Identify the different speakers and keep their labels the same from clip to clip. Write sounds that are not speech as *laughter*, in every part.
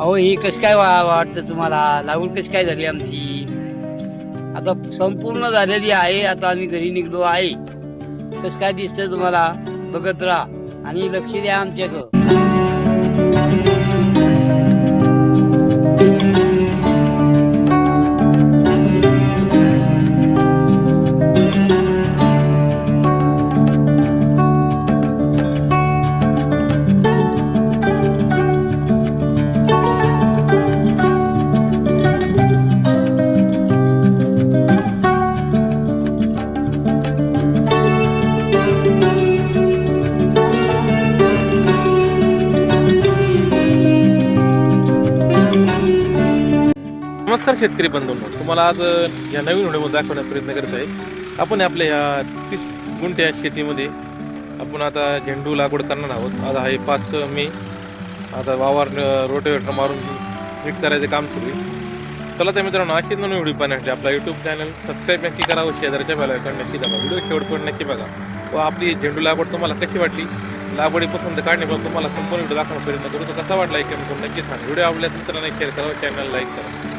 Speaker 1: अहो ही कशी काय वा वाटतं तुम्हाला? लागवड कशी काय झाली आमची? आता संपूर्ण झालेली आहे. आता आम्ही घरी निघलो आहे. कसं काय दिसतंय तुम्हाला? बघत राहा आणि लक्ष द्या आमच्याकडं.
Speaker 2: नमस्कार शेतकरी बंधूंनो तुम्हाला आज या नवीन व्हिडिओमध्ये दाखवण्याचा प्रयत्न करत आहे. आपण आपल्या या तीस गुंठ्या शेतीमध्ये आपण आता झेंडू लागवड करणार आहोत. आज आहे पाच मे. आता वावर रोटेवेटर मारून नीट करायचं काम सुरू आहे. चला त्या मित्रांनो अशीच नवीन व्हिडिओ पाहण्यासाठी आपला यूट्यूब चॅनल सबस्क्राईब नक्की करावं शेजारच्या बेल नक्की दाबा. व्हिडिओ शेवटपर्यंत नक्की बघा. व आपली झेंडू लागवड तुम्हाला कशी वाटली? लागवडीपासून तर पण तुम्हाला संपूर्ण व्हिडिओ दाखवण्याचा प्रयत्न करू. तर कसा वाटला एक नक्की सांग. व्हिडिओ आवडल्यास मित्रांना शेअर करा चॅनल लाईक करा.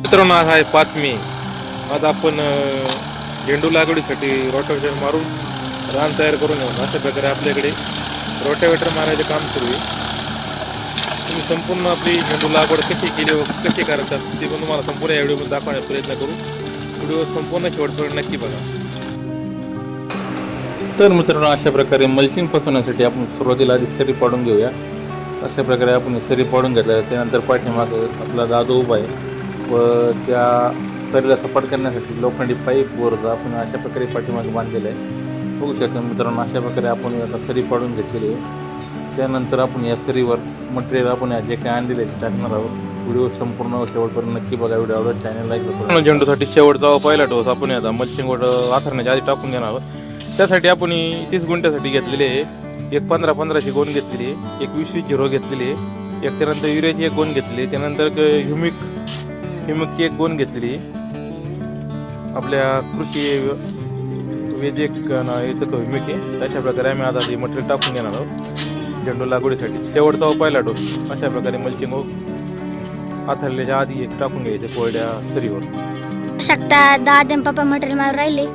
Speaker 2: मित्रांनो आज आहे पाच मे आज आपण झेंडू लागवडीसाठी रोटावेटर मारून रान तयार करून येऊ. अशा प्रकारे आपल्याकडे रोटावेटर मारायचे काम सुरू आहे. तुम्ही संपूर्ण आपली झेंडू लागवड कशी केली व कशी करतात ते पण तुम्हाला संपूर्ण या व्हिडिओमध्ये दाखवण्याचा प्रयत्न करू. व्हिडिओ संपूर्ण शेवटपर्यंत नक्की बघा.
Speaker 3: तर मित्रांनो अशा प्रकारे मल्चिंग फसवण्यासाठी आपण सुरुवातीला आधी सरी पाडून घेऊया. अशा प्रकारे आपण सरी पाडून घेतल्या. त्यानंतर पाठीमागं आपला दादू उभा आहे. व त्या सरीला सपाट करण्यासाठी लोखंडी पाईपवर आपण अशा प्रकारे पाठीमागे बांधलेलं आहे. बघू शकता मित्रांनो अशा प्रकारे आपण आता सरी पाडून घेतलेली आहे. त्यानंतर आपण या सरीवर मटेरियल आपण या जे काय आणलेले आहे ते टाकणार आहोत. व्हिडिओ संपूर्ण शेवटपर्यंत नक्की बघा. व्हिडिओ आवडत चॅनल लाईक
Speaker 2: मित्रांनो, झेंडूसाठी शेवटचा पहिला डोस आपण आता मल्चिंग आथरण्याच्या आधी टाकून घेणार आहोत. त्यासाठी आपण तीस गुंठ्यासाठी घेतलेले आहे. एक पंधरा पंधराची गोण घेतलेली आहे. एक वीस वीस झिरो घेतलेली आहे. एक त्यानंतर युरियाची एक गोण घेतली त्यानंतर क- ह्युमिक हिमकी एक गोण घेतलेली आपल्या कृषी वेदिक ना याचं तो अशा प्रकारे आम्ही आता ते मटेरियल टाकून घेणार आहोत. झेंडू लागवडीसाठी. शेवटचा व पहिला डोस. अशा प्रकारे मल्चिंग हो आथरल्याच्या आधी एक टाकून घ्यायचे कोरड्या सरीवर.
Speaker 4: शकता दहा दिन पप्पा मटेरियल मारून राहिले.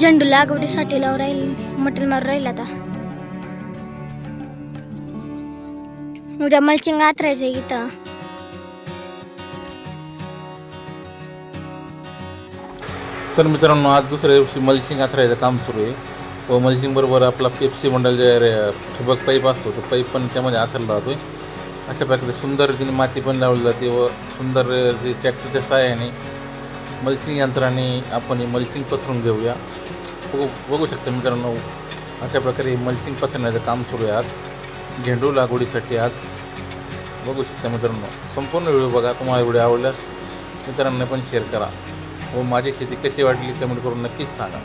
Speaker 4: झेंडू लागवडीसाठी लावून राहिले. मटेरियल मारून राहिले आता. उद्या मल्चिंग आतरायचं इथं.
Speaker 3: तर मित्रांनो आज दुसऱ्या दिवशी मल्चिंग आथरायचं काम सुरू आहे. व मलशिंगबरोबर आपला पेप्सी मंडल जे रे- ठिबक पाईप असतो तो पाईप पण त्यामध्ये आथरला जातोय. अशा प्रकारे सुंदर तिने माती पण लावली जाते व सुंदर जे ट्रॅक्टरच्या सहाय्याने मल्चिंग यंत्राने आपण हे मल्चिंग पसरून घेऊया. बघू बघू शकता मित्रांनो अशा प्रकारे मल्चिंग पसरण्याचं काम सुरू आहे आज. झेंडू लागवडीसाठी आज. बघू शकता मित्रांनो संपूर्ण व्हिडिओ बघा तुम्हाला व्हिडिओ आवडल्यास मित्रांना पण शेअर करा. व माझी शेती कशी वाटली कमेंट करून नक्कीच सांगा.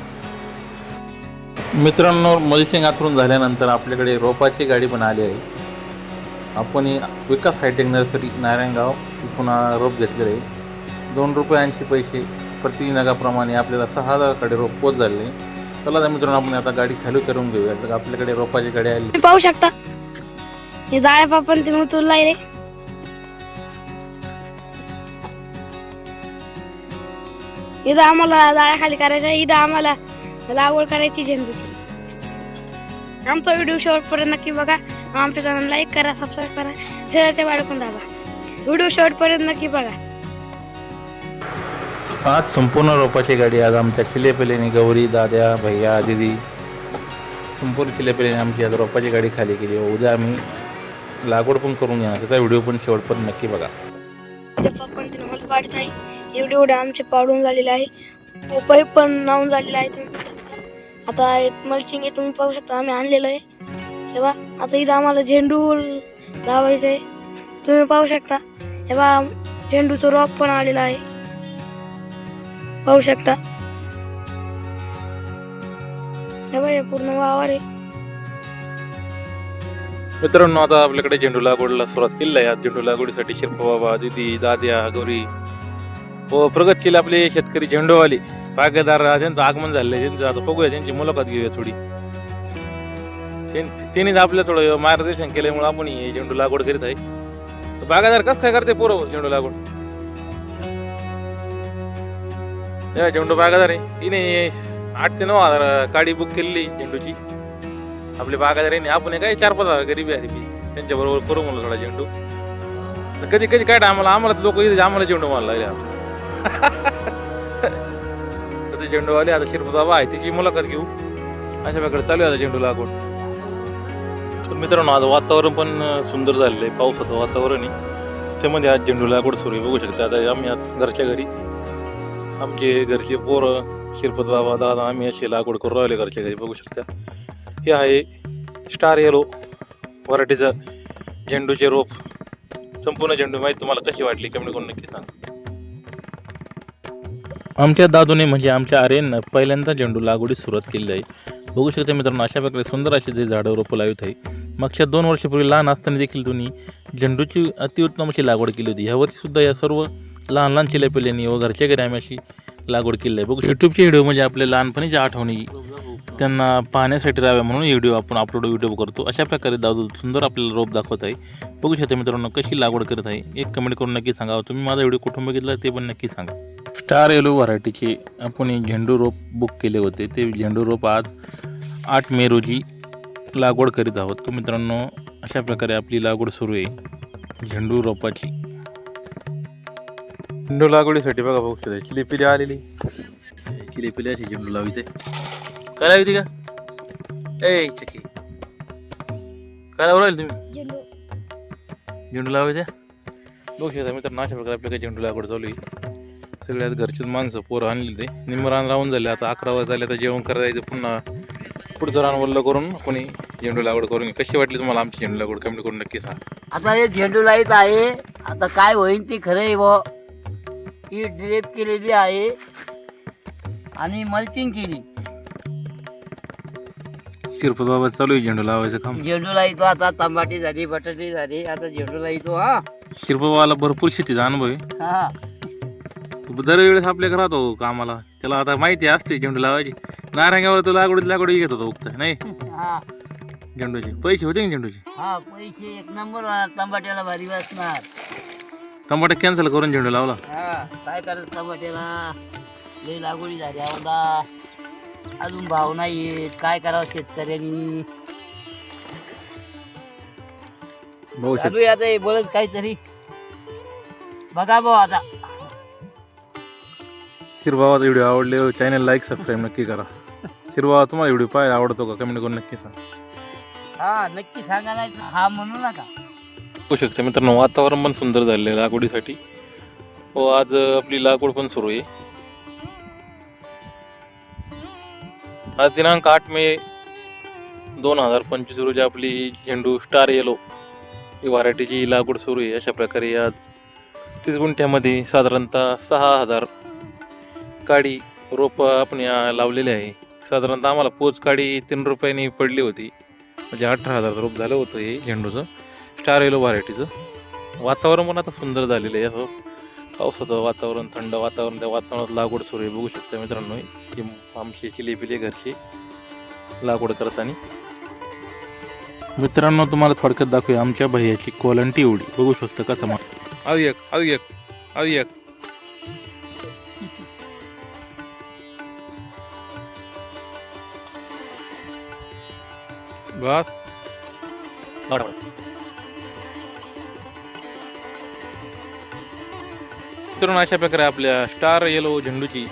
Speaker 3: मित्रांनो मल्सिंग आथरून झाल्यानंतर आपल्याकडे रोपाची गाडी पण आली आहे. आपण विकास हायटेक नर्सरी नारायणगाव इथून रोप घेतलेलं आहे. दोन रुपये ऐंशी पैसे प्रति नगाप्रमाणे आपल्याला सहा हजाराकडे रोप पोच झाले चला तर मित्रांनो आपण आता गाडी खाली करून घेऊया. तर आपल्याकडे रोपाची गाडी आली.
Speaker 4: पाहू शकता. हे जाळ्या पापण तिने उचललाय रे. इथं आम्हाला जाळ्या खाली करायच्या इथं आम्हाला लागवड करायची झेंडूची. आमचा व्हिडिओ शेवटपर्यंत नक्की बघा. आमच्या चॅनल लाईक करा सबस्क्राईब करा. शेजारच्या बाळकून दाबा. व्हिडिओ शेवटपर्यंत नक्की बघा.
Speaker 3: आज संपूर्ण रोपाची गाडी आज आमच्या चिलेपेलेने गौरी दाद्या भैया दिदी संपूर्ण चिलेपेलेने आमची आज रोपाची गाडी खाली केली उद्या आम्ही लागवड पण करून घेणार. त्याचा व्हिडिओ पण शेवटपर्यंत नक्की बघा.
Speaker 4: एवढे एवढे आमचे पाडून झालेले आहे. पोपही पाईप पण लावून झालेला आहे तुम्ही पाहू शकता. आता मल्चिंग हे तुम्ही पाहू शकता आम्ही आणलेलं आहे. हे बा आता इथं आम्हाला झेंडू लावायचं आहे. तुम्ही पाहू शकता. हे बा झेंडूचं रॉक पण आलेलं आहे. पाहू शकता. हे बा हे पूर्ण वावर आहे.
Speaker 2: मित्रांनो आता आपल्याकडे झेंडू लागवडीला सुरुवात केली आहे. झेंडू लागवडीसाठी शिरपा बाबा दिदी दाद्या गौरी व प्रगतशील आपले शेतकरी झेंडूवाले. बागेदार त्यांचं आगमन झालं आहे. त्यांचं आता बघूया त्यांची मुलाखत घेऊया थोडी. त्यांनीच आपलं थोडं मार्गदर्शन केल्यामुळे आपण हे झेंडू लागवड करीत आहे. तर बागायदार कसं काय करते पोरं हो, झेंडू लागवड? झेंडू बागादार आहे. तिने आठ ते नऊ हजार गाडी बुक केलेली झेंडूची. आपले बागादार आहे आपण हे काय चार पाच हजार गरीबी आहे त्यांच्याबरोबर त्यांच्या बरोबर करू म्हणलं थोडा झेंडू. तर कधी कधी काय आम्हाला आम्हाला लोक इथे आम्हाला झेंडू मारला लागले. *laughs* तर ते झेंडूवाले आता शिरपत बाबा आहे त्याची मुलाखत घेऊ. अशा प्रकारे चालू आहे आता झेंडू लागवड तर मित्रांनो आज वातावरण पण सुंदर झालेलं आहे. पावसाचं वातावरण आहे. त्यामध्ये आज झेंडू लागवड सुरू आहे. बघू शकता आता आम्ही आज घरच्या घरी. आमचे घरचे पोरं शिरपत बाबा दादा आम्ही अशी लागवड करून राहिले घरच्या घरी. बघू शकता. हे आहे स्टार येलो व्हरायटीचं झेंडूचे रोप. संपूर्ण झेंडू माहिती तुम्हाला कशी वाटली? कमेंट करून नक्की सांगा. आमच्या दादूने म्हणजे आमच्या आर्यननं पहिल्यांदा झेंडू लागवडीस सुरुवात केली आहे. बघू शकता मित्रांनो अशा प्रकारे सुंदर अशी जे झाडं रोपं लावत आहे. मागच्या दोन वर्षापूर्वी लहान असताना देखील तुम्ही झेंडूची अतिउत्तम अशी लागवड केली होती. ह्या सुद्धा या सर्व लहान लहान चिलेपिल्यांनी व घरच्या घरी आम्ही अशी लागवड केली आहे. बघू यूट्यूबचे व्हिडिओ म्हणजे आपल्या लहानपणीच्या आठवणी त्यांना पाहण्यासाठी राहाव्या म्हणून व्हिडिओ आपण अपलोड व्हिडिओ करतो. अशा प्रकारे दादू सुंदर आपल्याला रोप दाखवत आहे. बघू शकता मित्रांनो कशी लागवड करत आहे. एक कमेंट करून नक्की सांगा. तुम्ही माझा व्हिडिओ कुठून बघितला ते पण नक्की सांगा. स्टार येलो व्हरायटीचे आपण झेंडू रोप बुक केले होते. ते झेंडू रोप आज आठ मे रोजी लागवड करीत आहोत. तर मित्रांनो अशा प्रकारे आपली लागवड सुरू आहे. झेंडू रोपाची. झेंडू लागवडीसाठी बघा बघू शकता चिलीपिली आलेली. चिलीपिली अशी झेंडू लावायचे काय लावायची का? ए चकी. काय लावून राहील तुम्ही? झेंडू. लावायचे? बघू शकता मित्रांनो अशा प्रकारे आपल्या काही झेंडू लागवड चालू आहे. सगळ्यात घरचीच माणसं पोरं आणली ते. निम्म रान राहून झाले आता अकरा वाजता झाले आता जेवण करायचं पुन्हा. पुढचं रान वल्ल करून कोणी झेंडू लागवड करून कशी वाटली तुम्हाला आमची झेंडू लागवड? कमेंट करून नक्की सांगा.
Speaker 1: आता हे झेंडू लाईत आहे. आता काय होईल ते खरं आहे बुवा. ही ड्रेप केलेली आहे. आणि मल्चिंग केली.
Speaker 2: शिरपत बाबा चालू आहे झेंडू लावायचं काम.
Speaker 1: झेंडू लाईतो आता तंबाटी झाली बटाटे झाली आता झेंडू लाईतो हा.
Speaker 2: शिरपत बाबाला भरपूर शेतीचा अनुभव आहे.
Speaker 1: हा.
Speaker 2: दरवेळेस आपल्याकडे राहतो कामाला. त्याला आता माहिती असते झेंडू लावायची. नारंगावर तो लागवडीत लागवड घेत होता उगता नाही?
Speaker 1: हा.
Speaker 2: झेंडूचे. पैसे होते ना झेंडूचे?
Speaker 1: हा पैसे एक नंबर तंबाट्याला भारी वाचणार
Speaker 2: टमाटा कॅन्सल करून झेंडू लावला?
Speaker 1: हा काय करत टमाट्याला लई लागवडी झाली आवडा अजून भाव नाही काय करावं शेतकऱ्यांनी?
Speaker 2: भाऊ
Speaker 1: चालू आहे आता हे बोलत काहीतरी. बघा भाऊ आता.
Speaker 2: शिरबाबाचा व्हिडिओ आवडले चॅनल लाईक सबस्क्राईब नक्की करा. शिरबाबा तुम्हाला व्हिडिओ पाहायला आवडतो का? कमेंट करून नक्की सांगा.
Speaker 1: हा नक्की सांगा नाही तर हा म्हणू नका.
Speaker 2: होऊ शकतं मित्रांनो वातावरण पण सुंदर झालेलं आहे लागवडीसाठी. व आज अं, आपली लागवड पण सुरू आहे. आज दिनांक आठ मे दोन हजार पंचवीस रोजी आपली झेंडू स्टार येलो ही व्हरायटीची लागवड सुरू आहे. अशा प्रकारे आज तीस गुंठ्यामध्ये साधारणतः सहा हजार काडी रोपं आपण लावलेले आहे. साधारणतः आम्हाला पोच काडी तीन रुपयांनी पडली होती. म्हणजे अठरा हजार रोप झालं होतं हे झेंडूचं. स्टार येलो व्हरायटीचं वातावरण पण आता सुंदर झालेलं आहे. असं पावसाचं वातावरण थंड वातावरण त्या वातावरणात लागवड सुरू आहे. बघू शकता मित्रांनो ही आमची चिलेपिले घरची लागवड करताना. मित्रांनो तुम्हाला थोडक्यात दाखवूया आमच्या भैयाची क्वालिटी एवढी बघू शकता कसं मग अव एक अव बस मित्रांनो अशा प्रकारे आपल्या स्टार येलो झेंडूची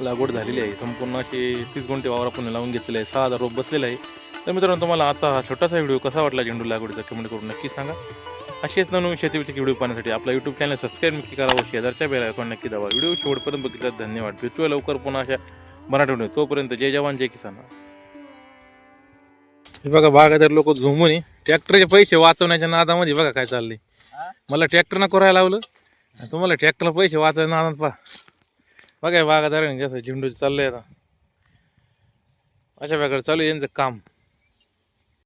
Speaker 2: लागवड झालेली आहे. संपूर्ण अशी तीस गुंठे वावर आपण लावून घेतलेले आहे. सहा हजार रोप बसलेला आहे. तर मित्रांनो तुम्हाला आता हा छोटासा व्हिडिओ कसा वाटला झेंडू लागवडीचा कमेंट करून नक्की सांगा. असेच नवीन शेतीविषयक व्हिडिओ पाहण्यासाठी आपला यूट्यूब चॅनल सबस्क्राईब नक्की करा व शेजारच्या बेल आयकॉन नक्की दाबा. व्हिडिओ शेवटपर्यंत बघितला धन्यवाद. भेटूया लवकर पुन्हा अशा मराठी व्हिडिओ तोपर्यंत जय जवान जय किसान. हे बघा बागायदार लोक झुमून ट्रॅक्टरचे पैसे वाचवण्याच्या नादामध्ये बघा काय चाललंय.
Speaker 1: हा?
Speaker 2: मला ट्रॅक्टर नको करायला लावलं. तुम्हाला ट्रॅक्टरला पैसे वाचायला नादात पहा. बघा बागादार जसं झेंडूचं चाललंय आता. अशा प्रकारे चालू आहे यांचं काम.